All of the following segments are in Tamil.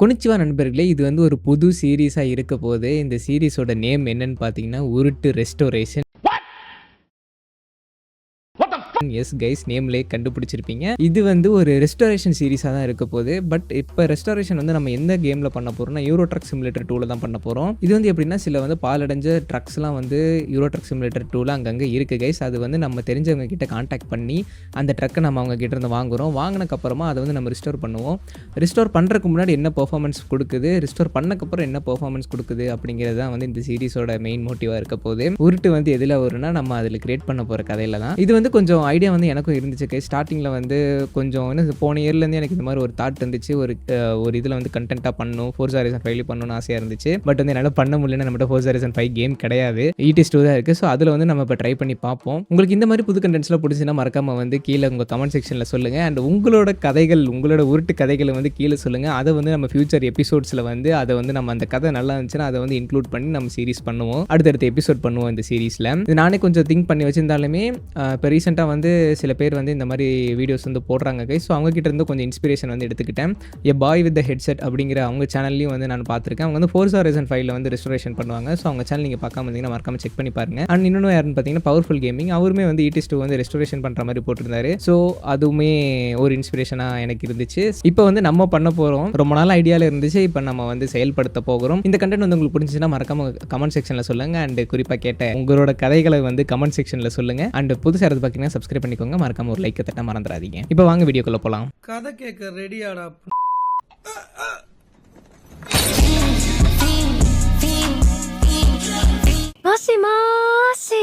கொனிச்சிவா நண்பர்களே இது வந்து ஒரு புது சீரீஸாக இருக்க போது இந்த சீரீஸோட நேம் என்னன்னு பார்த்தீங்கன்னா உருட்டு ரெஸ்டோரேஷன் எஸ் கைஸ் நேம்லேயே கண்டுபிடிச்சிருப்பீங்க. இது வந்து ஒரு ரெஸ்டாரேஷன் சீரிஸாக தான் இருக்க போகுது. பட் இப்போ ரெஸ்டாரேஷன் வந்து நம்ம எந்த கேமில் பண்ண போகிறோம்னா யூரோ ட்ரக் சிமுலேட்டர் டூவில் தான் பண்ண போகிறோம் இது வந்து எப்படின்னா சில வந்து பாலடைஞ்ச ட்ரக்ஸ்லாம் வந்து யூரோ ட்ரக் சிமுலேட்டர் டூவில் அங்கங்கே இருக்குது கைஸ் அது வந்து நம்ம தெரிஞ்சவங்க கிட்ட காண்டாக்ட் பண்ணி அந்த ட்ரக்கை நம்ம அவங்க கிட்ட இருந்து வாங்குறோம். வாங்கினக்கப்புறமா அதை வந்து நம்ம ரிஸ்டோர் பண்ணுவோம். ரிஸ்டோர் பண்ணுறதுக்கு முன்னாடி என்ன பெர்ஃபார்மன்ஸ் கொடுக்குது? ரிஸ்டோர் பண்ணக்கப்புறம் என்ன பர்ஃபார்மன்ஸ் கொடுக்குது? அப்படிங்கிறது தான் வந்து இந்த சீரிஸோட மெயின் மோட்டிவாக இருக்க போகுது. உருட்டு வந்து எதில் வரும்னா நம்ம அதில் கிரியேட் பண்ண போகிற கதையில தான். இது வந்து கொஞ்சம் ஐடியா வந்து எனக்கும் இருந்துச்சு. கை ஸ்டார்டிங்கில் வந்து கொஞ்சம் என்ன போன இயர்லேருந்து எனக்கு இந்த மாதிரி ஒரு தாட் இருந்துச்சு. ஒரு ஒரு இதில் வந்து கண்டென்ட்டாக பண்ணணும் ஃபோர் சாரீசன் ஃபைவ்லி பண்ணணும்னு ஆசையாக இருந்துச்சு. பட் வந்து என்னால் பண்ண முடியலன்னு நம்மகிட்ட ஃபோர் சாரீசன் ஃபைவ் கேம் கிடையாது. ஈடிஎஸ் டூ தான் இருக்குது ஸோ அதில் வந்து நம்ம இப்போ ட்ரை பண்ணி பார்ப்போம். உங்களுக்கு இந்த மாதிரி புது கண்டென்ட்ஸ்லாம் பிடிச்சின்னா மறக்காமல் வந்து கீழே உங்கள் கமெண்ட் செக்ஷனில் சொல்லுங்கள் அண்ட் உங்களோட கதைகள் உங்களோட உருட்டு கதைகளை வந்து கீழே சொல்லுங்கள் அதை வந்து நம்ம ஃபியூச்சர் எபிசோட்ஸில் வந்து அதை வந்து நம்ம அந்த கதை நல்லா இருந்துச்சுன்னா அதை வந்து இன்க்ளூட் பண்ணி நம்ம சீரிஸ் பண்ணுவோம். அடுத்தடுத்த எபிசோட் பண்ணுவோம் இந்த சீரிஸில் இது நானே கொஞ்சம் திங்க் பண்ணி வச்சிருந்தாலுமே இப்போ ரீசெண்டாக வந்து வந்து சில பேர் வந்து இந்த மாதிரி வீடியோஸ் வந்து போடுறாங்க கை ஸோ அவங்ககிட்ட இருந்து கொஞ்சம் இன்ஸ்பிரேஷன் வந்து எடுத்துக்கிட்டேன். எ பாய் வித் த ஹெட்செட் அப்படிங்கிற அவங்க சேனல்லையும் வந்து நான் பார்த்துருக்கேன். அவங்க வந்து ஃபோர் ஸ்டார் ரீசன் ஃபைவ்ல வந்து ரெஸ்டரேஷன் பண்ணுவாங்க. ஸோ அவங்க சேனல் நீங்கள் பார்க்காம இருந்தீங்கன்னா மறக்காம செக் பண்ணி பாருங்க. அண்ட் இன்னொன்று யாருன்னு பார்த்தீங்கன்னா பவர்ஃபுல் கேமிங் அவருமே வந்து ஈடிஎஸ் டூ வந்து ரெஸ்டரேஷன் பண்ணுற மாதிரி போட்டிருந்தாரு. ஸோ அதுவுமே ஒரு இன்ஸ்பிரேஷனாக எனக்கு இருந்துச்சு. இப்போ வந்து நம்ம பண்ண போகிறோம் ரொம்ப நாள் ஐடியாவில் இருந்துச்சு. இப்போ நம்ம வந்து செயல்படுத்த போகிறோம். இந்த கண்டென்ட் வந்து உங்களுக்கு பிடிச்சிச்சுன்னா மறக்காம கமெண்ட் செக்ஷனில் சொல்லுங்கள் அண்ட் குறிப்பாக கேட்ட உங்களோட கதைகளை வந்து கமெண்ட் செக்ஷனில் சொல்லுங்கள் அண்ட் புதுசாக இருந்து பார்த்தீங்கன்னா சப்ஸ்கிரைப் பண்ணிக்கோங்க. மறக்காம ஒரு லைக்கை தட்ட மறந்துடாதீங்க. இப்போ வாங்க வீடியோக்குள்ளே போகலாம் கதை கேட்க ரெடியாடா. மாசி மாசி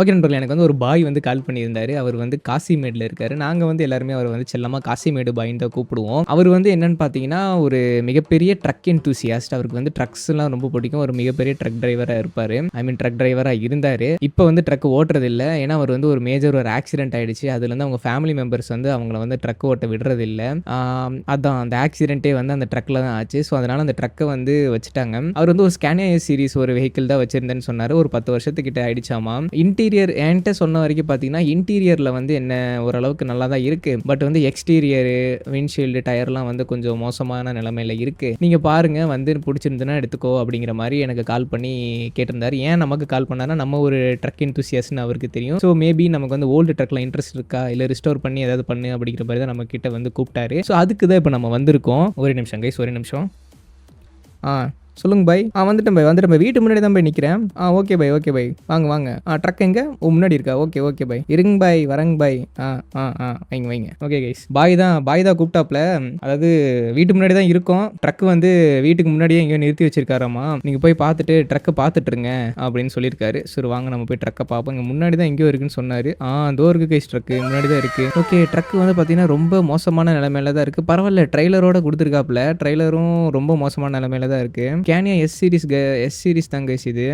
ஓகே நண்பர்கள் எனக்கு வந்து ஒரு பாய் வந்து கால் பண்ணியிருந்தாரு. அவர் வந்து காசிமேடில் இருக்காரு. நாங்கள் வந்து எல்லாருமே அவர் வந்து செல்லமாக காசிமேடு பாயின்னு தான் கூப்பிடுவோம். அவர் வந்து என்னன்னு பார்த்தீங்கன்னா ஒரு மிகப்பெரிய ட்ரக் enthusiast. அவருக்கு வந்து ட்ரக்ஸ்லாம் ரொம்ப பிடிக்கும். ஒரு மிகப்பெரிய ட்ரக் டிரைவராக இருப்பார். ஐ மீன் ட்ரக் டிரைவராக இருந்தார். இப்போ வந்து ட்ரக் ஓட்டுறதில்லை. ஏன்னா அவர் வந்து ஒரு மேஜர் ஒரு ஆக்சிடென்ட் ஆகிடுச்சு அதுலேருந்து அவங்க ஃபேமிலி மெம்பர்ஸ் வந்து அவங்கள வந்து ட்ரக் ஓட்ட விடுறதில்ல. அதான் அந்த ஆக்சிடென்ட்டே வந்து அந்த ட்ரக்கில் தான் ஆச்சு. ஸோ அதனால் அந்த ட்ரக்கை வந்து வச்சுட்டாங்க. அவர் வந்து ஒரு ஸ்கேனியா சீரிஸ் ஒரு வெஹிக்கிள் தான் வச்சுருந்தேன்னு சொன்னார். ஒரு பத்து வருஷத்துக்கிட்ட ஆயிடுச்சாமா இன்டீரியர் என்கிட்ட சொன்ன வரைக்கும் பார்த்தீங்கன்னா இன்டீரியரில் வந்து என்ன ஓரளவுக்கு நல்லா தான் இருக்குது பட் வந்து எக்ஸ்டீரியரு விண்ட்ஷீல்டு டயர்லாம் வந்து கொஞ்சம் மோசமான நிலமையில இருக்குது நீங்கள் பாருங்கள் வந்து பிடிச்சிருந்துன்னா எடுத்துக்கோ அப்படிங்கிற மாதிரி எனக்கு கால் பண்ணி கேட்டிருந்தார். ஏன் நமக்கு கால் பண்ணாருன்னா நம்ம ஒரு ட்ரக் இன்தூசியஸ்னு அவருக்கு தெரியும். ஸோ மேபி நமக்கு வந்து ஓல்டு ட்ரக்கில் இன்ட்ரெஸ்ட் இருக்கா? இல்லை ரிஸ்டோர் பண்ணி ஏதாவது பண்ணு அப்படிங்கிற மாதிரி தான் நம்ம கிட்ட வந்து கூப்பிட்டாரு. ஸோ அதுக்கு தான் இப்போ நம்ம வந்திருக்கோம். ஒரு நிமிஷம் கைஸ் ஒரு நிமிஷம். ஆ. சொல்லுங்க பை ஆ வந்துட்டேன் பை வந்துட்டேன் பாய். வீட்டு முன்னாடி தான் போய் நிற்கிறேன் ஆ ஓகே பை ஓகே பை வாங்க வாங்க. ஆ ட்ரக் எங்க? ஓ முன்னாடி இருக்கா? ஓகே ஓகே பை இருங்க பை வரங்க பை ஆ ஆ ஆ வைங்க வைங்க. ஓகே கைஸ் பாய் தான் பாய் தான் கூப்பிட்டாப்ல. அதாவது வீட்டு முன்னாடி தான் இருக்கோம். ட்ரக் வந்து வீட்டுக்கு முன்னாடியே எங்கேயோ நிறுத்தி வச்சிருக்காராமா. நீங்கள் போய் பார்த்துட்டு ட்ரக்கை பார்த்துட்டுருங்க அப்படின்னு சொல்லியிருக்காரு. சரி வாங்க நம்ம போய் ட்ரக்கை பார்ப்போம். இங்கே முன்னாடி தான் எங்கேயோ இருக்குன்னு சொன்னார். ஆ தோ இருக்கு கைஸ் ட்ரக்கு முன்னாடி தான் இருக்குது ஓகே ட்ரக் வந்து பார்த்தீங்கன்னா ரொம்ப மோசமான நிலைமையில தான் இருக்குது பரவாயில்ல ட்ரைலரோட கொடுத்துருக்காப்புல ட்ரைலரும் ரொம்ப மோசமான நிலைமையில தான் இருக்குது Scania S series S series தான் கைஸ் இது.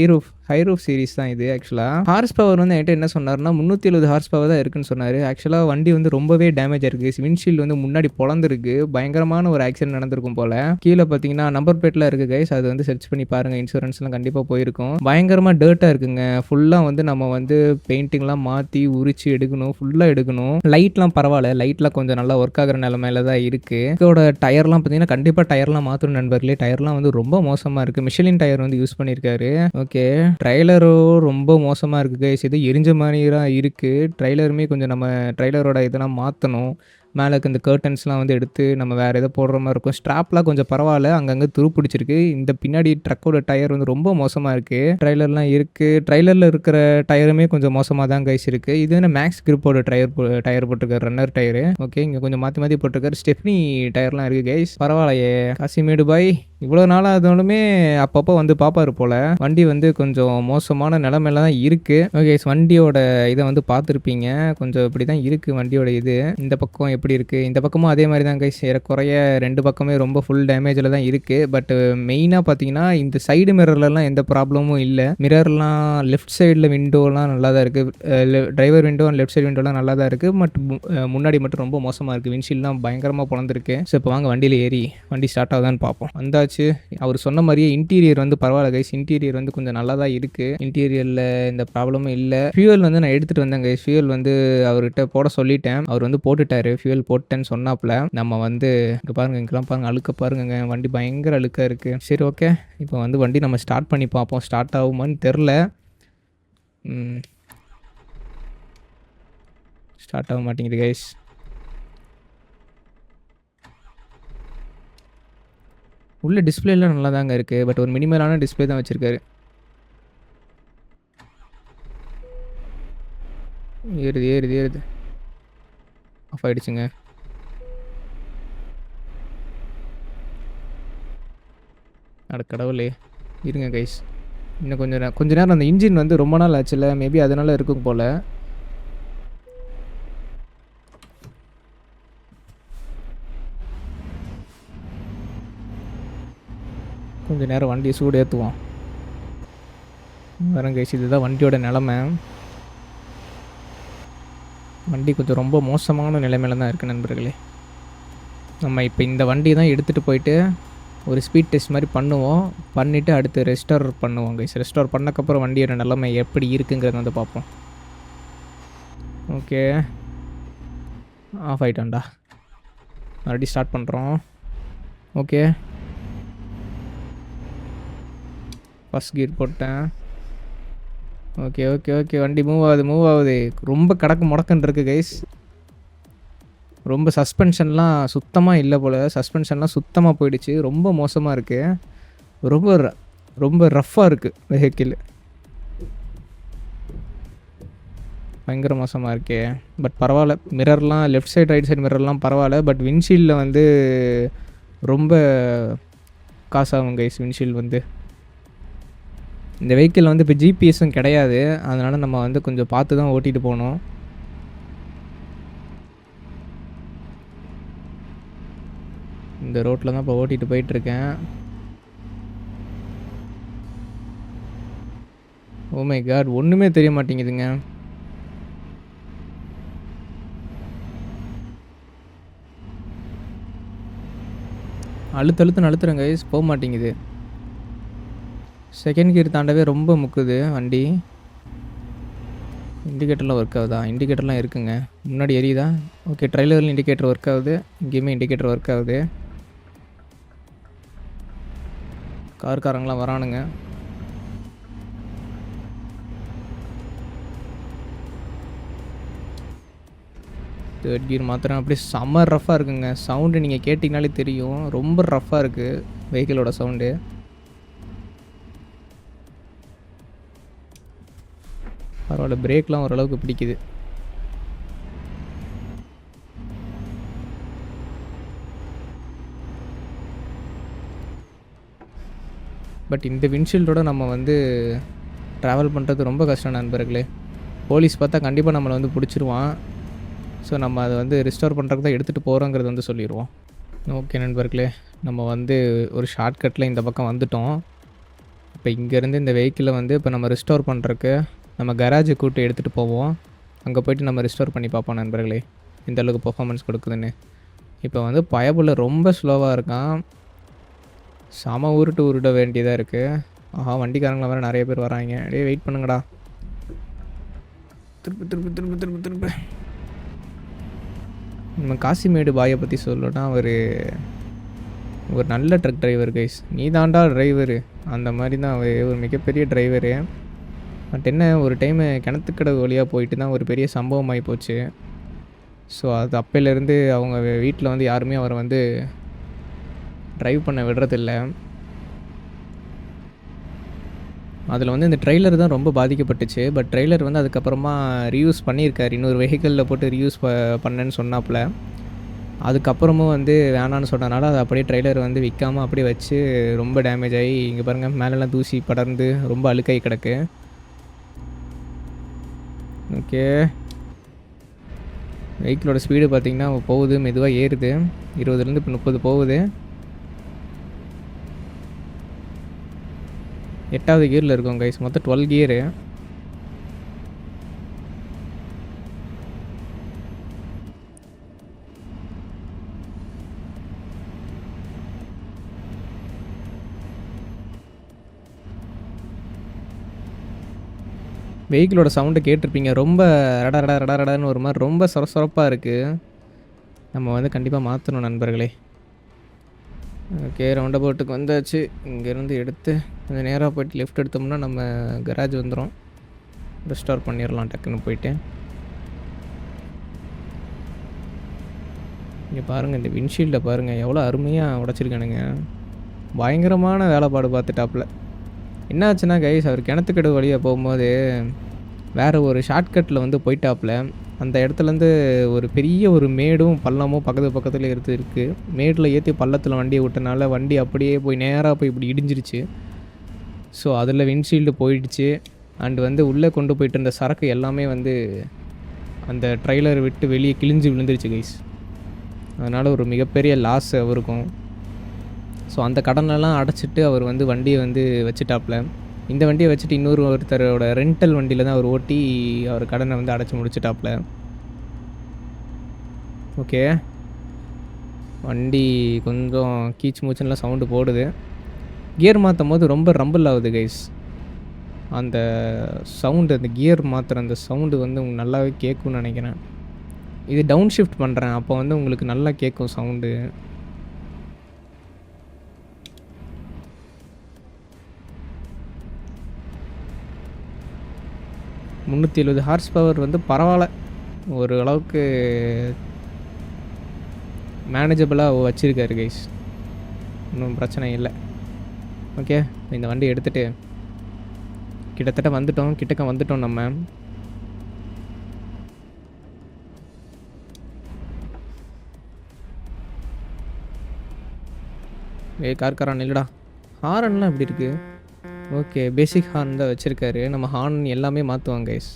ஐரூஃப் ஹைரூஃப் சீரிஸ் தான் இது ஆக்சுவலாக ஹார்ஸ் பவர் வந்து என்கிட்ட என்ன சொன்னார்னா முந்நூற்றி எழுபது ஹார்ஸ் பவர் தான் இருக்குன்னு சொன்னார். ஆக்சுவலாக வண்டி வந்து ரொம்பவே டேமேஜ் இருக்குது விண்ட்ஷீல்டு வந்து முன்னாடி பொழந்துருக்கு பயங்கரமான ஒரு ஆக்சிடென்ட் நடந்திருக்கும் போல். கீழே பார்த்தீங்கன்னா நம்பர் பிளேட்டில் இருக்குது கைஸ் அது வந்து சர்ச் பண்ணி பாருங்கள் இன்சூரன்ஸ்லாம் கண்டிப்பாக போயிருக்கும். பயங்கரமாக டேர்ட்டாக இருக்குங்க. ஃபுல்லாக வந்து நம்ம வந்து பெயிண்டிங்லாம் மாற்றி உரிச்சு எடுக்கணும். ஃபுல்லாக எடுக்கணும். லைட்லாம் பரவாயில்ல. லைட்லாம் கொஞ்சம் நல்லா ஒர்க் ஆகிற நிலமையில தான் இருக்குது இதோட டயர்லாம் பார்த்தீங்கன்னா கண்டிப்பாக டயர்லாம் மாற்றணும் நண்பர்களே. டயர்லாம் வந்து ரொம்ப மோசமாக இருக்குது மிஷலின் டயர் வந்து யூஸ் பண்ணியிருக்காரு ஓகே ட்ரைலரும் ரொம்ப மோசமாக இருக்குது கைஸ் இது எரிஞ்ச மாதிரி தான் இருக்குது ட்ரைலருமே கொஞ்சம் நம்ம ட்ரைலரோட இதெல்லாம் மாற்றணும் மேலே இந்த கர்டன்ஸ்லாம் வந்து எடுத்து நம்ம வேறு எதோ போடுற மாதிரி இருக்கும். ஸ்ட்ராப்லாம் கொஞ்சம் பரவாயில்ல. அங்கங்கே துரு பிடிச்சிருக்கு இந்த பின்னாடி ட்ரக்கோட டயர் வந்து ரொம்ப மோசமாக இருக்குது ட்ரைலர்லாம் இருக்குது ட்ரைலரில் இருக்கிற டயருமே கொஞ்சம் மோசமாக தான் கைஸ் இருக்குது இது என்ன மேக்ஸ் கிரிப்போட டயர் டயர் போட்டிருக்காரு ரன்னர் டயரு ஓகே இங்கே கொஞ்சம் மாற்றி மாற்றி போட்டிருக்காரு. ஸ்டெப்னி டயர்லாம் இருக்குது கைஸ் பரவாயில்லையே. காசிமேடு பாய் இவ்வளோ நாளாக இருந்தாலுமே அப்பப்போ வந்து பார்ப்பாரு போல். வண்டி வந்து கொஞ்சம் மோசமான நிலமையில தான் இருக்குது ஓகே வண்டியோட இதை வந்து பார்த்துருப்பீங்க. கொஞ்சம் இப்படி தான் இருக்குது வண்டியோட இது. இந்த பக்கம் எப்படி இருக்குது இந்த பக்கமும் அதே மாதிரி தான் கைஸ் ஏறக்குறைய ரெண்டு பக்கமே ரொம்ப ஃபுல் டேமேஜில் தான் இருக்குது பட் மெயினாக பார்த்தீங்கன்னா இந்த சைடு மிரர்லலாம் எந்த ப்ராப்ளமும் இல்லை. மிரர்லாம் லெஃப்ட் சைடில் விண்டோலாம் நல்லா தான் இருக்குது டிரைவர் விண்டோ லெஃப்ட் சைடு விண்டோலாம் நல்லா தான் இருக்குது பட் முன்னாடி மட்டும் ரொம்ப மோசமாக இருக்குது விண்ட்ஷீல்லாம் பயங்கரமாக பிறந்திருக்கு ஸோ இப்போ வாங்க வண்டியில் ஏறி வண்டி ஸ்டார்ட் ஆகுதான்னு பார்ப்போம். வந்தாச்சு. ஆச்சு அவர் சொன்ன மாதிரியே இன்டீரியர் வந்து பரவாயில்ல கைஸ் இன்டீரியர் வந்து கொஞ்சம் நல்லா தான் இருக்குது இன்டீரியரில் இந்த ப்ராப்ளமும் இல்லை. ஃபியூவல் வந்து நான் எடுத்துகிட்டு வந்தேன் கைஸ் ஃபியூவல் வந்து அவர்கிட்ட போட சொல்லிட்டேன். அவர் வந்து போட்டுட்டாரு. ஃபியூவல் போட்டேன்னு சொன்னாப்புல. நம்ம வந்து இங்கே பாருங்க இங்கெல்லாம் பாருங்கள் அழுக்க பாருங்க வண்டி பயங்கர அழுக்காக இருக்குது சரி ஓகே இப்போ வந்து வண்டி நம்ம ஸ்டார்ட் பண்ணி பார்ப்போம். ஸ்டார்ட் ஆகுமான்னு தெரில ஸ்டார்ட் ஆக மாட்டேங்குது கைஸ் உள்ள டிஸ்பிளேலாம் நல்லா தாங்க இருக்குது பட் ஒரு மினிமலான டிஸ்பிளே தான் வச்சுருக்காரு. ஏறுது ஏறுது ஏறுது. ஆஃப் ஆகிடுச்சுங்க அட கடவுளே. இருங்க கைஸ் இன்னும் கொஞ்சம் நேரம் கொஞ்ச நேரம் அந்த இன்ஜின் வந்து ரொம்ப நாள் ஆச்சுல மேபி அதனால இருக்கும் போல். கொஞ்சம் நேரம் வண்டியை சூடு ஏற்றுவோம் வரேன் கைஸ் இதுதான் வண்டியோட நிலமை. வண்டி கொஞ்சம் ரொம்ப மோசமான நிலைமையில தான் இருக்குது நண்பர்களே. நம்ம இப்போ இந்த வண்டி தான் எடுத்துகிட்டு போயிட்டு ஒரு ஸ்பீட் டெஸ்ட் மாதிரி பண்ணுவோம். பண்ணிவிட்டு அடுத்து ரெஸ்டோர் பண்ணுவோம் கைஸ் ரெஸ்டோர் பண்ணக்கப்புறம் வண்டியோட நிலைமை எப்படி இருக்குங்கிறத வந்து பார்ப்போம். ஓகே ஆஃப் ஆகிட்டோம்டா மறுபடியும் ஸ்டார்ட் பண்ணுறோம் ஓகே ஃபஸ்ட் கியர் போட்டேன். ஓகே ஓகே ஓகே வண்டி மூவ் ஆகுது மூவ் ஆகுது. ரொம்ப கடக்கு முடக்கன் இருக்குது கைஸ் ரொம்ப சஸ்பென்ஷன்லாம் சுத்தமாக இல்லை போல். சஸ்பென்ஷன்லாம் சுத்தமாக போயிடுச்சு. ரொம்ப மோசமாக இருக்குது ரொம்ப ர- ரொம்ப ரஃப்பாக இருக்குது வெஹிக்கிள் பயங்கர மோசமாக இருக்கே. பட் பரவாயில்ல. மிரர்லாம் லெஃப்ட் சைட் ரைட் சைடு மிரர்லாம் பரவாயில்ல. பட் விண்ட்ஷீல்டில் வந்து ரொம்ப காசாகும் கைஸ் விண்ட்ஷீல்டு வந்து. இந்த வெஹிக்கிள் வந்து இப்போ ஜிபிஎஸும் கிடையாது. அதனால் நம்ம வந்து கொஞ்சம் பார்த்து தான் ஓட்டிகிட்டு போகணும். இந்த ரோட்டில் தான் இப்போ ஓட்டிகிட்டு போயிட்டுருக்கேன். ஓ மை காட் ஒன்றுமே தெரிய மாட்டேங்குதுங்க. அழுத்து அழுத்து போக மாட்டேங்குது. செகண்ட் கியர் தாண்டவே ரொம்ப முக்குது வண்டி. இண்டிகேட்டர்லாம் ஒர்க் ஆகுதா? இண்டிகேட்டர்லாம் இருக்குங்க. முன்னாடி எரியுதா? ஓகே ட்ரைலரில் இண்டிகேட்டர் ஒர்க் ஆகுது. இங்கேயுமே இண்டிகேட்டர் ஒர்க் ஆகுது. கார்காரங்களாம் வரானுங்க. தேர்ட் கியர் மாத்திரம் அப்படியே செம்ம ரஃப்பாக இருக்குங்க. சவுண்டு நீங்கள் கேட்டிங்கனாலே தெரியும். ரொம்ப ரஃப்பாக இருக்குது வெஹிக்கிளோட சவுண்டு பரவாயில்ல பிரேக்லாம் ஓரளவுக்கு பிடிக்குது. பட் இந்த விண்ட்ஷீல்டோட நம்ம வந்து ட்ராவல் பண்ணுறது ரொம்ப கஷ்டம் நண்பர்களே. போலீஸ் பார்த்தா கண்டிப்பாக நம்மளை வந்து பிடிச்சிருவான். ஸோ நம்ம அதை வந்து ரிஸ்டோர் பண்ணுறதுக்கு தான் எடுத்துகிட்டு போகிறோங்கிறது வந்து சொல்லிடுவோம் ஓகே நண்பர்களே நம்ம வந்து ஒரு ஷார்ட்கட்டில் இந்த பக்கம் வந்துட்டோம். இப்போ இங்கேருந்து இந்த வெஹிக்கிளை வந்து இப்போ நம்ம ரிஸ்டோர் பண்ணுறக்கு நம்ம கராஜு கூட்டு எடுத்துகிட்டு போவோம். அங்கே போயிட்டு நம்ம ரிஸ்டோர் பண்ணி பார்ப்போம் நண்பர்களே. இந்த அளவுக்கு பெர்ஃபார்மன்ஸ் கொடுக்குதுன்னு. இப்போ வந்து பயபுள்ள ரொம்ப ஸ்லோவாக இருக்கான். செம உருட்டு உருட்ட வேண்டியதாக இருக்குது ஆஹா வண்டிக்காரங்கள வேறு நிறைய பேர் வராங்க. அப்படியே வெயிட் பண்ணுங்கடா. திருப்பு திருப்பு திருப்பு திருப்பு திருப்பு. நம்ம காசிமேடு பாயை பற்றி சொல்லணும்னா அவர் ஒரு நல்ல ட்ரக் டிரைவர் கைஸ் நீ தாண்டா டிரைவரு அந்த மாதிரி தான் அவர் ஒரு மிகப்பெரிய டிரைவரு பட் என்ன ஒரு டைமு கிணத்துக்கடவு வழியாக போயிட்டு தான் ஒரு பெரிய சம்பவம் ஆகி போச்சு. ஸோ அது அப்போலேருந்து அவங்க வீட்டில் வந்து யாருமே அவரை வந்து ட்ரைவ் பண்ண விடுறதில்ல. அதில் வந்து இந்த ட்ரெய்லர் தான் ரொம்ப பாதிக்கப்பட்டுச்சு. பட் ட்ரெய்லர் வந்து அதுக்கப்புறமா ரீயூஸ் பண்ணியிருக்காரு. இன்னொரு வெஹிக்கிளில் போட்டு ரீயூஸ் ப பண்ணேன்னு சொன்னாப்புல. அதுக்கப்புறமும் வந்து வேணான்னு சொன்னனால அதை அப்படியே ட்ரெய்லர் வந்து விற்காமல் அப்படியே வச்சு ரொம்ப டேமேஜ் ஆகி இங்கே பாருங்கள் மேலெல்லாம் தூசி படர்ந்து ரொம்ப அழுக்காகி கிடக்கு. ஓகே. வெஹிக்கிளோட ஸ்பீடு பார்த்தீங்கன்னா போகுது மெதுவாக ஏறுது. இருபதுலேருந்து இப்போ முப்பது போகுது. எட்டாவது கியரில் இருக்கும் கைஸ் மொத்தம் டுவெல் கியரு வெஹிக்கிளோட சவுண்டை கேட்டிருப்பீங்க. ரொம்ப ரட ரட ரட ரடன்னு ஒரு மாதிரி ரொம்ப சொரசொரப்பாக இருக்குது நம்ம வந்து கண்டிப்பாக மாற்றணும் நண்பர்களே. ஓகே ரவுண்ட் அபவுட்டுக்கு வந்தாச்சு. இங்கேருந்து எடுத்து கொஞ்சம் நேராக போயிட்டு லெஃப்ட் எடுத்தோம்னா நம்ம கராஜ் வந்துடும் ரெஸ்டார் பண்ணிடலாம் டக்குன்னு போயிட்டு. இங்கே பாருங்கள் இந்த விண்ட்ஷீல்டை பாருங்கள் எவ்வளோ அருமையாக உடச்சிருக்கானுங்க. பயங்கரமான வேலைப்பாடு பார்த்துட்டாப்புல. என்ன ஆச்சுன்னா கைஸ் அவர் கிணத்துக்கடு வழியாக போகும்போது வேறு ஒரு ஷார்ட்கட்டில் வந்து போயிட்டாப்புல அந்த இடத்துலேருந்து ஒரு பெரிய ஒரு மேடும் பள்ளமும் பக்கத்து பக்கத்தில் எடுத்து இருக்குது மேடில் ஏற்றி பள்ளத்தில் வண்டியை விட்டனால வண்டி அப்படியே போய் நேராக போய் இப்படி இடிஞ்சிருச்சு. ஸோ அதில் விண்ட்ஷீல்டு போயிடுச்சு. அண்டு வந்து உள்ளே கொண்டு போயிட்டு இருந்த சரக்கு எல்லாமே வந்து அந்த ட்ரெய்லர் விட்டு வெளியே கிழிஞ்சு விழுந்துருச்சு கைஸ் அதனால் ஒரு மிகப்பெரிய லாஸ் அவருக்கும். ஸோ அந்த கடனெல்லாம் அடைச்சிட்டு அவர் வந்து வண்டியை வந்து வச்சுட்டாப்புல. இந்த வண்டியை வச்சுட்டு இன்னொரு ஒருத்தரோட ரெண்டல் வண்டியில் தான் அவர் ஓட்டி அவர் கடனை வந்து அடைச்சி முடிச்சிட்டாப்புல. ஓகே வண்டி கொஞ்சம் கீச்சு மூச்சுலாம் சவுண்டு போடுது. கியர் மாற்றும் போது ரொம்ப ரம்பிள் ஆகுது கைஸ் அந்த சவுண்டு அந்த கியர் மாற்றுற அந்த சவுண்டு வந்து உங்களுக்கு நல்லாவே கேட்கும்னு நினைக்கிறேன். இது டவுன் ஷிஃப்ட் பண்ணுறேன் அப்போ வந்து உங்களுக்கு நல்லா கேட்கும் சவுண்டு முந்நூற்றி எழுபது ஹார்ஸ் பவர் வந்து பரவாயில்ல. ஒரு அளவுக்கு மேனேஜபிளாக வச்சுருக்காரு கைஸ் ஒன்றும் பிரச்சனை இல்லை. ஓகே இந்த வண்டி எடுத்துகிட்டு கிட்டத்தட்ட வந்துட்டோம் கிட்டக்க வந்துட்டோம் நம்ம. ஏ கார்காரன் இல்லைடா ஹாரன்லாம் எப்படி இருக்குது ஓகே பேசிக் ஹார்ன் தான் வச்சுருக்காரு. நம்ம ஹார்ன் எல்லாமே மாற்றுவோம் கைஸ்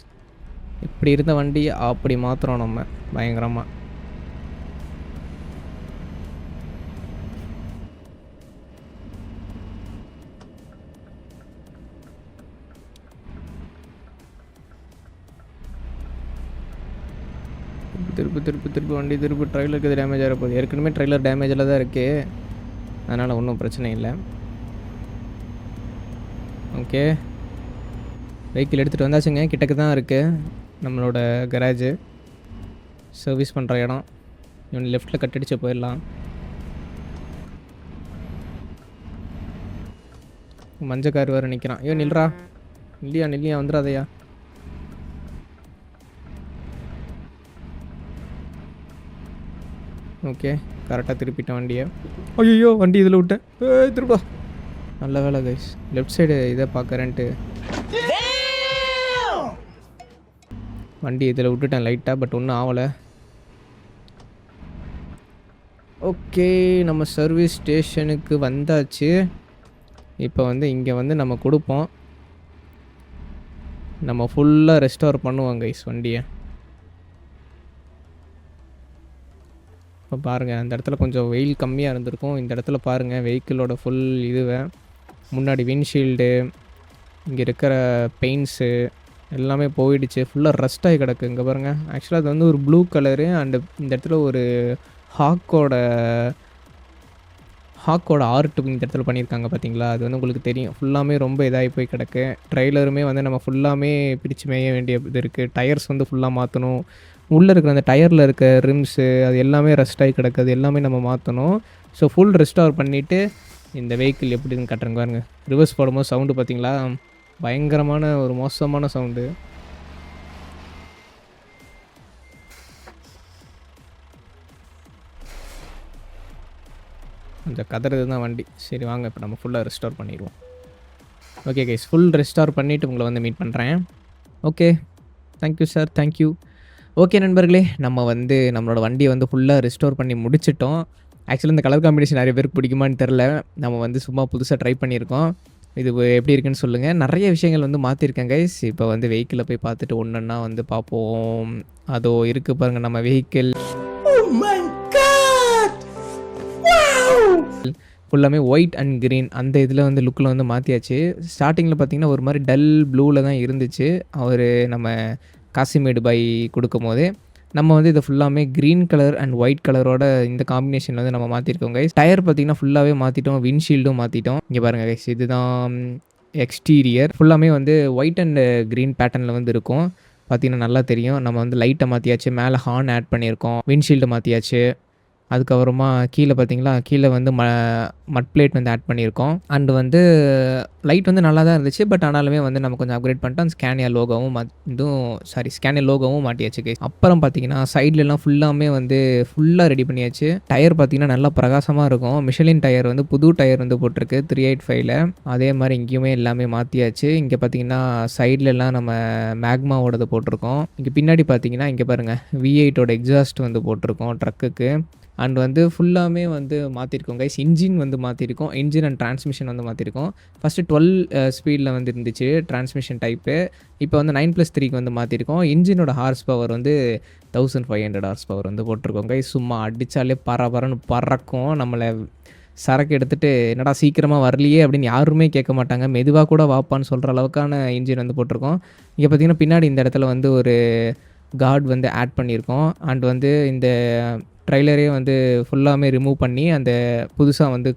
இப்படி இருந்த வண்டி அப்படி மாற்றுறோம் நம்ம பயங்கரமாக திருப்பி திருப்பி திருப்பி வண்டி திருப்பி ட்ரைலருக்கு டேமேஜ் ஆகிற போகுது. ஏற்கனவே ட்ரைலர் டேமேஜில் தான் இருக்குது அதனால் ஒன்றும் பிரச்சனை இல்லை. ஓகே. வெஹிக்கிள் எடுத்துகிட்டு வந்தாச்சுங்க. கிட்டக்கு தான் இருக்குது நம்மளோட கராஜு சர்வீஸ் பண்ணுற இடம். இவன் லெஃப்ட்டில் கட்டடிச்சு போயிடலாம். மஞ்சள் கார் வேறு நிற்கிறான் ஐயோ நில்றா. இல்லையா நில்லையா வந்துடாதயா ஓகே. கரெக்டாக திருப்பிட்டேன் வண்டியை. ஐயோ வண்டி இதில் விட்டேன். திருப்பா. நல்ல வேலை கைஸ் லெஃப்ட் சைடு இதை பார்க்குறேன்ட்டு. வண்டி இதில் விட்டுட்டேன் லைட்டாக பட் ஒன்றும் ஆகலை. ஓகே நம்ம சர்வீஸ் ஸ்டேஷனுக்கு வந்தாச்சு. இப்போ வந்து இங்கே வந்து நம்ம கொடுப்போம். நம்ம ஃபுல்லாக ரெஸ்டோர் பண்ணுவோம் கைஸ் வண்டியை. இப்போ பாருங்கள் அந்த இடத்துல கொஞ்சம் வெயில் கம்மியாக இருந்திருக்கும். இந்த இடத்துல பாருங்கள் வெஹிக்கிளோட ஃபுல் இதுவை. முன்னாடி விண்ட்ஷீல்டு இங்கே இருக்கிற பெயிண்ட்ஸு எல்லாமே போயிடுச்சு. ஃபுல்லாக ரஸ்ட் ஆகி கிடக்கு இங்கே பாருங்கள் ஆக்சுவலாக அது வந்து ஒரு ப்ளூ கலரு அண்டு இந்த இடத்துல ஒரு ஹாக்கோட ஹாக்கோட ஆர்ட் இந்த இடத்துல பண்ணியிருக்காங்க பார்த்தீங்களா அது வந்து உங்களுக்கு தெரியும். ஃபுல்லாமே ரொம்ப இதாகி போய் கிடக்கு. ட்ரைலருமே வந்து நம்ம ஃபுல்லாமே பிரித்து மேய வேண்டிய இது இருக்குது டயர்ஸ் வந்து ஃபுல்லாக மாற்றணும் உள்ளே இருக்கிற அந்த டயரில் இருக்க ரிம்ஸு அது எல்லாமே ரெஸ்ட் ஆகி கிடக்கு. அது எல்லாமே நம்ம மாற்றணும் ஸோ ஃபுல் ரெஸ்டோர் பண்ணிவிட்டு இந்த வெஹிக்கிள் எப்படின்னு கட்டுறங்க பாருங்க. ரிவர்ஸ் போடும்போது சவுண்டு பார்த்தீங்களா? பயங்கரமான ஒரு மோசமான சவுண்டு கொஞ்சம் கதறது தான் வண்டி. சரி வாங்க இப்போ நம்ம ஃபுல்லாக ரெஸ்டோர் பண்ணிடுவோம். ஓகே கைஸ் ஃபுல் ரெஸ்டோர் பண்ணிவிட்டு உங்களை வந்து மீட் பண்ணுறேன் okay thank you sir thank you okay நண்பர்களே நம்ம வந்து நம்மளோட வண்டியை வந்து ஃபுல்லாக ரெஸ்டோர் பண்ணி முடிச்சிட்டோம். ஆக்சுவலி இந்த கலர் காம்பினேஷன் நிறைய பேருக்கு பிடிக்குமான்னு தெரில நம்ம வந்து சும்மா புதுசாக ட்ரை பண்ணியிருக்கோம். இது எப்படி இருக்குன்னு சொல்லுங்கள் நிறைய விஷயங்கள் வந்து மாற்றிருக்கேன் கைஸ் இப்போ வந்து வெஹிக்கிளை போய் பார்த்துட்டு ஒன்றுன்னா வந்து பார்ப்போம். அதோ இருக்குது பாருங்கள் நம்ம வெஹிக்கிள் ஃபுல்லாமே ஒயிட் அண்ட் க்ரீன் அந்த இதில் வந்து லுக்கில் வந்து மாற்றியாச்சு ஸ்டார்டிங்கில் பார்த்தீங்கன்னா ஒரு மாதிரி டல் ப்ளூவில் தான் இருந்துச்சு. அவர் நம்ம காசிமேடு பை கொடுக்கும் போது நம்ம வந்து இதை ஃபுல்லாமே க்ரீன் கலர் அண்ட் ஒயிட் கலரோட இந்த காம்பினேஷன் வந்து நம்ம மாற்றிருக்கோம் கைஸ் டயர் பார்த்தீங்கன்னா ஃபுல்லாகவே மாற்றிட்டோம் விண்ட்ஷீல்டும் மாற்றிட்டோம் இங்கே பாருங்கள் கைஸ் இதுதான் எக்ஸ்டீரியர் ஃபுல்லாமே வந்து ஒயிட் அண்ட் க்ரீன் பேட்டர்னில் வந்து இருக்கும். பார்த்தீங்கன்னா நல்லா தெரியும். நம்ம வந்து லைட்டை மாற்றியாச்சு மேலே ஹார்ன் ஆட் பண்ணியிருக்கோம் விண்ட்ஷீல்டு மாற்றியாச்சு அதுக்கப்புறமா கீழே பார்த்தீங்களா? கீழே வந்து ம மட் பிளேட் வந்து ஆட் பண்ணியிருக்கோம். அண்டு வந்து லைட் வந்து நல்லா தான் இருந்துச்சு. பட் ஆனாலுமே வந்து நம்ம கொஞ்சம் அப்கிரேட் பண்ணிட்டோம். அந்த ஸ்கேனியா லோகோவும் இதுவும் சாரி ஸ்கேனியா லோகோவும் மாட்டியாச்சு அப்புறம் பார்த்தீங்கன்னா சைட்லலாம் ஃபுல்லாமே வந்து ஃபுல்லாக ரெடி பண்ணியாச்சு. டயர் பார்த்தீங்கன்னா நல்லா பிரகாசமாக இருக்கும். மிஷலின் டயர் வந்து புது டயர் வந்து போட்டிருக்கு த்ரீ எயிட் ஃபைவ்ல அதே மாதிரி இங்கேயுமே எல்லாமே மாற்றியாச்சு இங்கே பார்த்தீங்கன்னா சைட்லலாம் நம்ம மேக்மாவோடது போட்டிருக்கோம். இங்கே பின்னாடி பார்த்தீங்கன்னா இங்கே பாருங்கள் வி எயிட்டோட எக்ஸாஸ்ட் வந்து போட்டிருக்கோம் ட்ரக்குக்கு அண்ட் வந்து ஃபுல்லாமே வந்து மாற்றிருக்கோம் கைஸ் இன்ஜின் வந்து மாற்றிருக்கோம் இன்ஜின் அண்ட் டிரான்ஸ்மிஷன் வந்து மாற்றிருக்கோம் ஃபஸ்ட்டு டுவெல் uh, ஸ்பீடில் வந்து இருந்துச்சு டிரான்ஸ்மிஷன் டைப்பு இப்போ வந்து நைன் ப்ளஸ் த்ரீக்கு வந்து மாற்றிருக்கோம் இன்ஜினோட ஹார்ஸ் பவர் வந்து thousand five hundred horse power வந்து போட்டிருக்கோம் கைஸ் சும்மா அடித்தாலே பரபரன்னு பறக்கும். நம்மளை சரக்கு எடுத்துகிட்டு என்னடா சீக்கிரமாக வரலையே அப்படின்னு யாருமே கேட்க மாட்டாங்க. மெதுவாக கூட வாப்பான்னு சொல்கிற அளவுக்கான இன்ஜின் வந்து போட்டிருக்கோம். இங்கே பார்த்தீங்கன்னா பின்னாடி இந்த இடத்துல வந்து ஒரு கார்டு வந்து ஆட் பண்ணியிருக்கோம். அண்ட் வந்து இந்த ட்ரைலரே வந்து ஃபுல்லாமே ரிமூவ் பண்ணி அந்த புதுசாக வந்து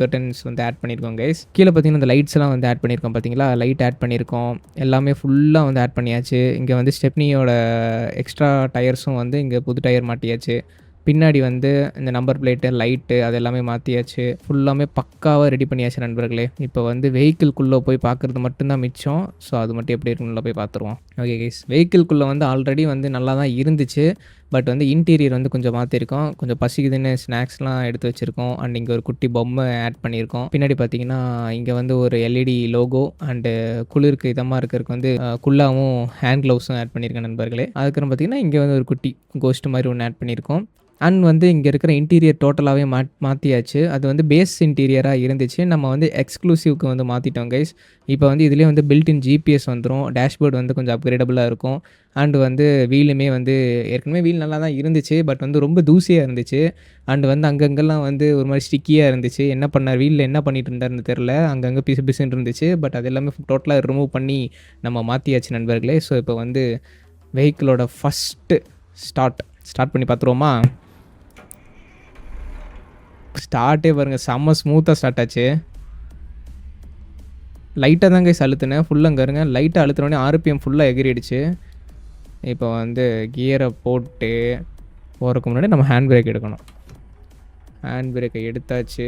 கர்டன்ஸ் வந்து ஆட் பண்ணியிருக்கோம் கைஸ் கீழே பார்த்தீங்கன்னா இந்த லைட்ஸ்லாம் வந்து ஆட் பண்ணியிருக்கோம் பார்த்தீங்களா? லைட் ஆட் பண்ணியிருக்கோம் எல்லாமே ஃபுல்லாக வந்து ஆட் பண்ணியாச்சு. இங்கே வந்து ஸ்டெப்னியோட எக்ஸ்ட்ரா டயர்ஸும் வந்து இங்கே புது டயர் மாட்டியாச்சு. பின்னாடி வந்து இந்த நம்பர் பிளேட்டு லைட்டு அது எல்லாமே மாற்றியாச்சு ஃபுல்லாமே பக்காவாக ரெடி பண்ணியாச்சு நண்பர்களே. இப்போ வந்து வெஹிக்கிள்குள்ளே போய் பார்க்குறது மட்டும்தான் மிச்சம். ஸோ அது மட்டும் எப்படி இருக்குன்னு போய் பார்த்துருவோம். ஓகே கைஸ் வெஹிக்கிள்குள்ளே வந்து ஆல்ரெடி வந்து நல்லா தான் இருந்துச்சு. பட் வந்து இன்டீரியர் வந்து கொஞ்சம் மாற்றிருக்கோம் கொஞ்சம் பசிக்குதுன்னு ஸ்நாக்ஸ்லாம் எடுத்து வச்சுருக்கோம். அண்ட் இங்கே ஒரு குட்டி பொம்மை ஆட் பண்ணியிருக்கோம் பின்னாடி பார்த்தீங்கன்னா இங்கே வந்து ஒரு எல்இடி லோகோ அண்டு குளிருக்கு இதமாக இருக்கிறதுக்கு வந்து குல்லாவும் ஹேண்ட் க்ளவுஸும் ஆட் பண்ணியிருக்கேன் நண்பர்களே. அதுக்கப்புறம் பார்த்தீங்கன்னா இங்கே வந்து ஒரு குட்டி கோஸ்ட் மாதிரி ஒன்று ஆட் பண்ணியிருக்கோம் அண்ட் வந்து இங்கே இருக்கிற இன்டீரியர் டோட்டலாகவே மா மாற்றியாச்சு அது வந்து பேஸ் இன்டீரியராக இருந்துச்சு. நம்ம வந்து எக்ஸ்க்ளூசிவ்க்கு வந்து மாற்றிட்டோம் கைஸ் இப்போ வந்து இதுலேயே வந்து பில்டின் ஜிபிஎஸ் வந்துடும் டேஷ்போர்டு வந்து கொஞ்சம் அப்கிரேடபுளாக இருக்கும். அண்டு வந்து வீலுமே வந்து ஏற்கனவே வீல் நல்லா தான் இருந்துச்சு பட் வந்து ரொம்ப தூசியாக இருந்துச்சு. அண்டு வந்து அங்கங்கெல்லாம் வந்து ஒரு மாதிரி ஸ்டிக்கியாக இருந்துச்சு. என்ன பண்ணார் வீலில் என்ன பண்ணிட்டு இருந்தாருன்னு தெரில அங்கங்கே பிசு பிசுன்னு இருந்துச்சு. பட் அது எல்லாமே டோட்டலாக ரிமூவ் பண்ணி நம்ம மாற்றியாச்சு நண்பர்களே. ஸோ இப்போ வந்து வெஹிக்கிளோட ஃபஸ்ட்டு ஸ்டார்ட் ஸ்டார்ட் பண்ணி பார்த்துருவோமா? ஸ்டார்ட்டே பாருங்கள் செம்ம ஸ்மூத்தாக ஸ்டார்ட் ஆச்சு. லைட்டாக தாங்க அழுத்தினேன். ஃபுல்லாக இருங்க. லைட்டாக அழுத்தினோடனே ஆர்பிஎம் ஃபுல்லாக எகிரிடுச்சு. இப்போ வந்து கியரை போட்டு போகிறதுக்கு முன்னாடி நம்ம ஹேண்ட் பிரேக் எடுக்கணும். ஹேண்ட் பிரேக்கை எடுத்தாச்சு.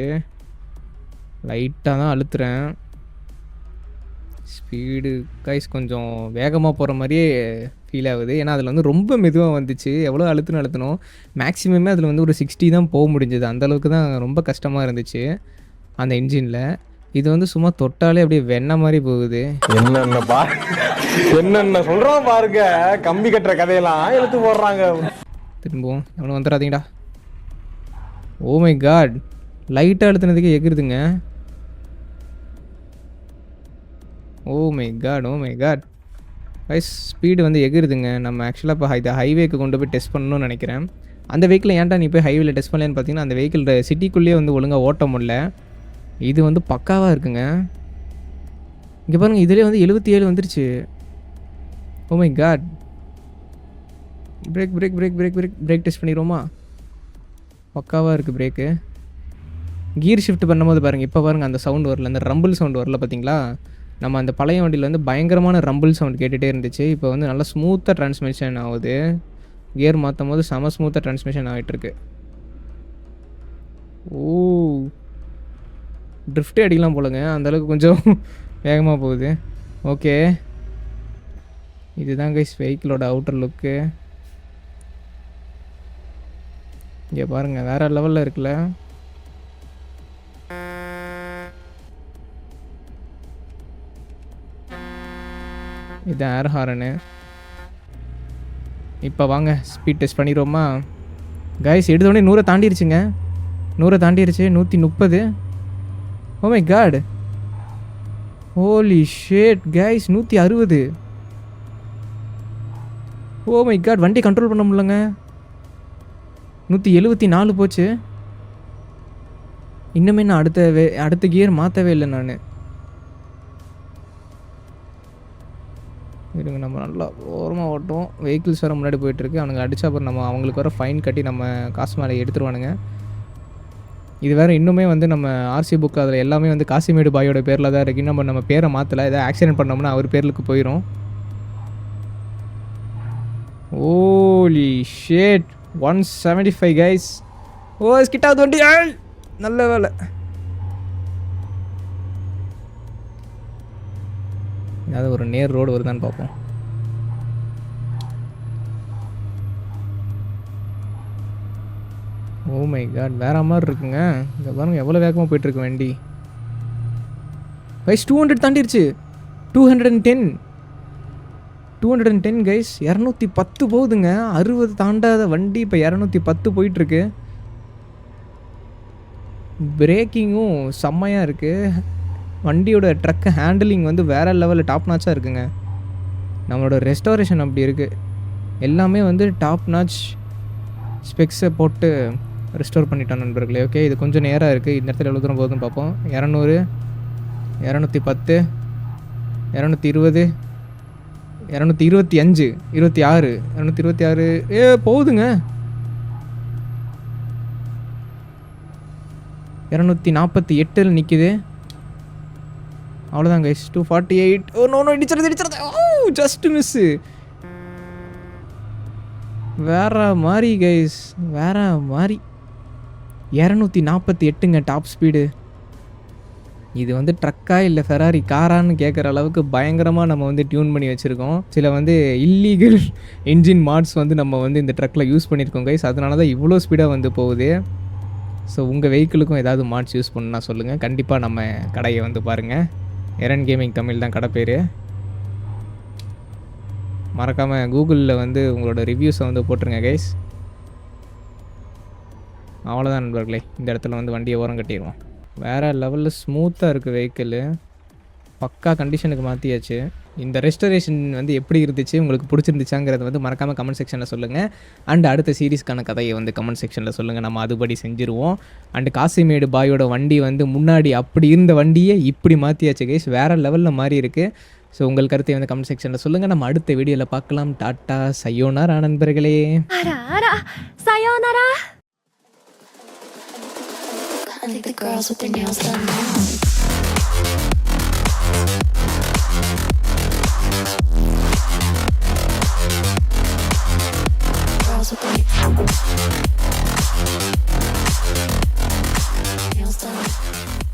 லைட்டாக தான் அழுத்துறேன். ஸ்பீடு கைஸ் கொஞ்சம் வேகமாக போகிற மாதிரியே ஃபீல் ஆகுது. ஏன்னா அதில் வந்து ரொம்ப மெதுவாக வந்துச்சு. எவ்வளோ அழுத்தணும். அழுத்தணும் மேக்ஸிமமே அதில் வந்து ஒரு சிக்ஸ்டி தான் போக முடிஞ்சது. அந்தளவுக்கு தான் ரொம்ப கஷ்டமாக இருந்துச்சு அந்த இன்ஜினில் இது வந்து சும்மா தொட்டாலே அப்படியே வெண்ணெய் மாதிரி போகுது. என்னென்னப்பா? என்னென்ன சொல்றான் பாருங்க. கம்பி கட்டுற கதையெல்லாம் எழுத்து போடுறாங்க. திரும்பவும் எவ்வளோ வந்துடாதீங்கடா ஓ oh மை காட் லைட்டாக அழுத்தினதுக்கு எகிருதுங்க. Oh my God oh my God வைஸ் ஸ்பீடு வந்து எகிருதுங்க. நம்ம ஆக்சுவலாக இப்போ இதை ஹைவேக்கு கொண்டு போய் டெஸ்ட் பண்ணணும்னு நினைக்கிறேன். அந்த வெஹிக்கிளை ஏன்டா நீ போய் ஹைவேல டெஸ்ட் பண்ணலன்னு பார்த்தீங்கன்னா அந்த வெஹிக்கிள் சிட்டிக்குள்ளேயே வந்து ஒழுங்காக ஓட்ட முடில இது வந்து பக்காவாக இருக்குங்க. இங்கே பாருங்கள் இதுலேயே வந்து எழுபத்தி ஏழு வந்துருச்சு. ஓ my God brake brake brake brake brake brake test பண்ணிடுவோமா? பக்காவாக இருக்குது பிரேக்கு கியர் ஷிஃப்ட் பண்ணும்போது பாருங்கள் இப்போ பாருங்கள் அந்த சவுண்ட் வரல. அந்த ரம்பிள் சவுண்ட் வரல பார்த்தீங்களா நம்ம அந்த பழைய வண்டியில் வந்து பயங்கரமான ரம்பிள் சவுண்ட் கேட்டுகிட்டே இருந்துச்சு. இப்போ வந்து நல்லா ஸ்மூத்தாக டிரான்ஸ்மிஷன் ஆகுது. கியர் மாற்றும் போது செம ஸ்மூத்தாக டிரான்ஸ்மிஷன் ஆகிட்டுருக்கு ஓ ட்ரிஃப்டே அடிக்கலாம் போலங்க. அந்தளவுக்கு கொஞ்சம் வேகமாக போகுது. ஓகே இதுதான் கைஸ் வெஹிக்கிளோட அவுட்டர் லுக்கு இங்கே பாருங்கள் வேறு லெவலில் இருக்குல்ல? இது ஏர் ஹாரனு இப்போ வாங்க ஸ்பீட் டெஸ்ட் பண்ணிடுவோமா? கைஸ் எடுத்தோடனே நூறை தாண்டிருச்சுங்க. நூறை தாண்டிருச்சு நூற்றி முப்பது oh oh my God holy shit guys நூற்றி அறுபது ஓ மை காட் வண்டி கண்ட்ரோல் பண்ண முடியலங்க. நூற்றி எழுபத்தி நாலு போச்சு. இன்னுமே நான் அடுத்த வே அடுத்த கியர் மாற்றவே இல்லை நான். இருங்க நம்ம நல்லா ஓரமாக ஓட்டும். வெஹிக்கிள்ஸ் வர முன்னாடி போயிட்டுருக்கு. அவனுங்க அடித்தா அப்புறம் நம்ம அவங்களுக்கு வர ஃபைன் கட்டி நம்ம காசு மேலே எடுத்துருவானுங்க. இது வேறு இன்னுமே வந்து நம்ம ஆர்சி புக் அதில் எல்லாமே வந்து காசிமேடு பாயோட பேரில் தான் இருக்குது நம்ம நம்ம பேரை மாற்றலை ஏதாவது ஆக்சிடென்ட் பண்ணோம்னா அவர் பேருக்கு போயிடும் holy shit one seventy five guys oh ஸ்கிட்டாவது வண்டி நல்ல வேலை. ஏதாவது ஒரு நேர் ரோடு வருதான்னு பார்ப்போம். ஓ மை காட் வேற மாதிரி இருக்குங்க. இந்த பாருங்க எவ்வளோ வேகமாக போயிட்டுருக்கு வண்டி. பைஸ் two hundred தாண்டிருச்சு. Two hundred and ten two hundred and ten guys இரநூத்தி பத்து போகுதுங்க. அறுபது தாண்டாத வண்டி இப்போ இரநூத்தி பத்து போயிட்டுருக்கு. பிரேக்கிங்கும் செம்மையாக இருக்குது வண்டியோட ட்ரக் ஹேண்டிலிங் வந்து வேறு லெவலில் டாப் நாச்சாக இருக்குங்க. நம்மளோட ரெஸ்டாரேஷன் அப்படி இருக்குது எல்லாமே வந்து டாப் நாச் ஸ்பெக்ஸை போட்டு ரெஸ்டோர் பண்ணிட்டோம் நண்பர்களே. ஓகே இது கொஞ்சம் நேராக இருக்குது இந்த இடத்துல எவ்வளோ தூரம் போகுதுன்னு பார்ப்போம். இரநூறு இரநூத்தி பத்து இரநூத்தி இருபது இரநூத்தி இருபத்தி அஞ்சு இருபத்தி ஆறு இரநூத்தி இருபத்தி ஆறு. ஏ போகுதுங்க. இரநூத்தி நாற்பத்தி எட்டில் நிற்கிது அவ்வளோதான் guys two forty eight oh no no இடிச்சிருது இடிச்சிருது. ஓ ஜஸ்ட் மிஸ்ஸு வேற மாதிரி கைஸ் வேற மாதிரி. இரநூத்தி நாற்பத்தி எட்டுங்க டாப் ஸ்பீடு இது வந்து ட்ரக்கா இல்லை ஃபெராரி காரான்னு கேட்குற அளவுக்கு பயங்கரமாக நம்ம வந்து டியூன் பண்ணி வச்சுருக்கோம். சில வந்து இல்லீகல் இன்ஜின் மாட்ஸ் வந்து நம்ம வந்து இந்த ட்ரக்கில் யூஸ் பண்ணியிருக்கோம் கைஸ் அதனால தான் இவ்வளோ ஸ்பீடாக வந்து போகுது. ஸோ உங்கள் வெஹிக்கிளுக்கும் ஏதாவது மாட்ஸ் யூஸ் பண்ணுன்னா சொல்லுங்கள் கண்டிப்பாக நம்ம கடையை வந்து பாருங்கள் எரன் கேமிங் தமிழ் தான் கடை பேர். மறக்காமல் கூகுளில் வந்து உங்களோட ரிவ்யூஸை வந்து போட்டுருங்க கைஸ் அவ்வளோதான் நண்பர்களே. இந்த இடத்துல வந்து வண்டியை ஓரம் கட்டிடுவோம் வேறு லெவலில் ஸ்மூத்தாக இருக்குது வெஹிக்கிளு பக்கா கண்டிஷனுக்கு மாற்றியாச்சு இந்த ரெஸ்டரேஷன் வந்து எப்படி இருந்துச்சு உங்களுக்கு பிடிச்சிருந்துச்சாங்கிறத வந்து மறக்காமல் கமெண்ட் செக்ஷனில் சொல்லுங்கள் அண்ட் அடுத்த சீரீஸ்க்கான கதையை வந்து கமெண்ட் செக்ஷனில் சொல்லுங்கள் நம்ம அதுபடி செஞ்சுருவோம். அண்ட் காசிமேடு பாயோட வண்டி வந்து முன்னாடி அப்படி இருந்த வண்டியை இப்படி மாற்றியாச்சு கைஸ் வேறு லெவலில் மாறி இருக்குது ஸோ உங்கள் கருத்தை வந்து கமெண்ட் செக்ஷனில் சொல்லுங்கள் நம்ம அடுத்த வீடியோவில் பார்க்கலாம். டாட்டா சையோனாரா நண்பர்களே. Sayonara I think the girls with their nails done now. Nails done.